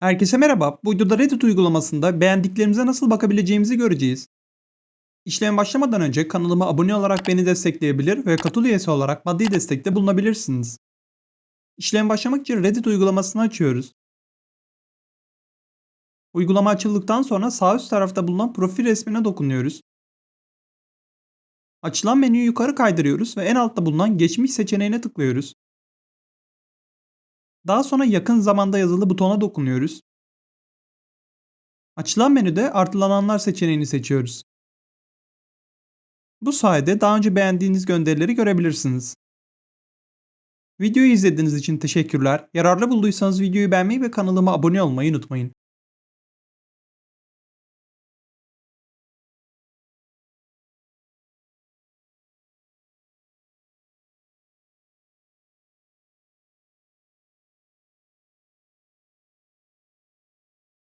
Herkese merhaba. Bu videoda Reddit uygulamasında beğendiklerimize nasıl bakabileceğimizi göreceğiz. İşlem başlamadan önce kanalıma abone olarak beni destekleyebilir ve katıl üyesi olarak maddi destekte bulunabilirsiniz. İşlem başlamak için Reddit uygulamasını açıyoruz. Uygulama açıldıktan sonra sağ üst tarafta bulunan profil resmine dokunuyoruz. Açılan menüyü yukarı kaydırıyoruz ve en altta bulunan geçmiş seçeneğine tıklıyoruz. Daha sonra yakın zamanda yazılı butona dokunuyoruz. Açılan menüde artılananlar seçeneğini seçiyoruz. Bu sayede daha önce beğendiğiniz gönderileri görebilirsiniz. Videoyu izlediğiniz için teşekkürler. Yararlı bulduysanız videoyu beğenmeyi ve kanalıma abone olmayı unutmayın.